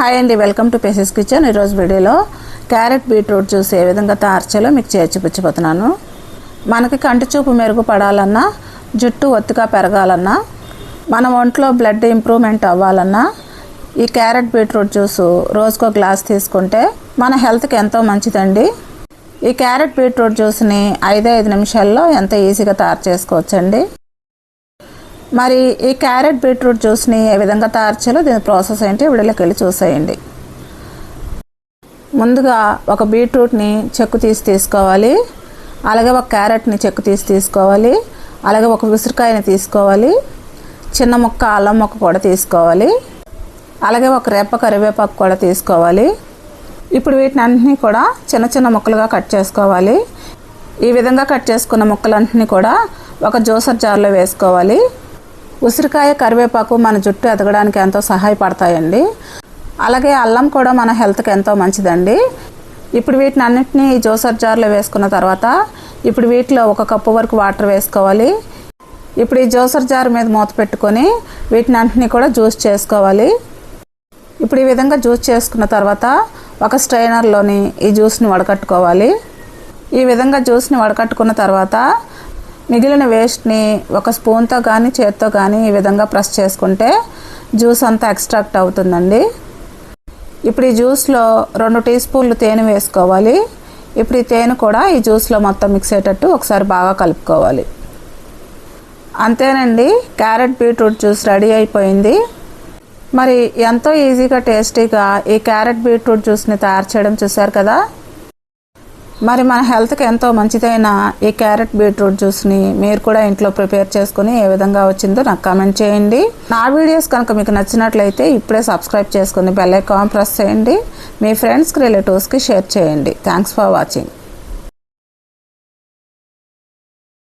Hi అండి welcome to phases kitchen. ఈరోజు వీడియోలో క్యారెట్ బీట్రూట్ జ్యూస్ ఏ విధంగా తయారు చేయాలో మీకు చేర్చిపుచ్చిపోతున్నాను మనకి కంటి చూపు మెరుగుపడాలన్నా జుట్టు ఒత్తిగా పెరగాలన్నా మన ఒంట్లో బ్లడ్ ఇంప్రూవ్మెంట్ అవ్వాలన్నా ఈ క్యారెట్ బీట్రూట్ జ్యూస్ రోజుకో గ్లాస్ తీసుకుంటే మన హెల్త్కి ఎంతో మంచిదండి. ఈ క్యారెట్ బీట్రూట్ జ్యూస్ని ఐదే ఐదు నిమిషాల్లో ఎంత ఈజీగా తయారు చేసుకోవచ్చండి? మరి ఈ క్యారెట్ బీట్రూట్ జ్యూస్ని ఏ విధంగా తయారు చేయాలో దీని ప్రాసెస్ ఏంటి వీడియోలోకి వెళ్ళి చూసేయండి. ముందుగా ఒక బీట్రూట్ని చెక్కు తీసి తీసుకోవాలి. అలాగే ఒక క్యారెట్ని చెక్కు తీసి తీసుకోవాలి. అలాగే ఒక ఉసిరికాయని తీసుకోవాలి. చిన్న ముక్క అల్లం ముక్క కూడా తీసుకోవాలి. అలాగే ఒక రేప కరివేపాకు కూడా తీసుకోవాలి. ఇప్పుడు వీటిని అన్నింటినీ కూడా చిన్న చిన్న ముక్కలుగా కట్ చేసుకోవాలి. ఈ విధంగా కట్ చేసుకున్న ముక్కలన్నింటినీ కూడా ఒక జ్యూసర్ జార్లో వేసుకోవాలి. ఉసిరికాయ కరివేపాకు మన జుట్టు ఎదగడానికి ఎంతో సహాయపడతాయండి. అలాగే అల్లం కూడా మన హెల్త్కి ఎంతో మంచిదండి. ఇప్పుడు వీటిని అన్నింటినీ జోసర్ జ్యూసర్ జార్లో వేసుకున్న తర్వాత ఇప్పుడు వీటిలో ఒక కప్పు వరకు వాటర్ వేసుకోవాలి. ఇప్పుడు ఈ జోసర్ జార్ మీద మూత పెట్టుకొని వీటిని అన్నింటినీ కూడా జ్యూస్ చేసుకోవాలి. ఇప్పుడు ఈ విధంగా జ్యూస్ చేసుకున్న తర్వాత ఒక స్ట్రైనర్లోని ఈ జ్యూస్ని వడకట్టుకోవాలి. ఈ విధంగా జ్యూస్ని వడకట్టుకున్న తర్వాత మిగిలిన వేస్ట్ని ఒక స్పూన్తో కానీ చేత్తో కానీ ఈ విధంగా ప్రెస్ చేసుకుంటే జ్యూస్ అంతా ఎక్స్ట్రాక్ట్ అవుతుందండి. ఇప్పుడు ఈ జ్యూస్లో రెండు టీ స్పూన్లు తేనె వేసుకోవాలి. ఇప్పుడు ఈ తేనె కూడా ఈ జ్యూస్లో మొత్తం మిక్స్ అయ్యేటట్టు ఒకసారి బాగా కలుపుకోవాలి. అంతేనండి క్యారెట్ బీట్రూట్ జ్యూస్ రెడీ అయిపోయింది. మరి ఎంతో ఈజీగా టేస్టీగా ఈ క్యారెట్ బీట్రూట్ జ్యూస్ని తయారు చేయడం చూశారు కదా? మరి మన హెల్త్కి ఎంతో మంచిదైన ఈ క్యారెట్ బీట్రూట్ జ్యూస్ని మీరు కూడా ఇంట్లో ప్రిపేర్ చేసుకుని ఏ విధంగా వచ్చిందో నాకు కామెంట్ చేయండి. నా వీడియోస్ కనుక మీకు నచ్చినట్లయితే ఇప్పుడే సబ్స్క్రైబ్ చేసుకుని బెల్ ఐకాన్ ప్రెస్ చేయండి. మీ ఫ్రెండ్స్కి రిలేటివ్స్కి షేర్ చేయండి. Thanks for watching.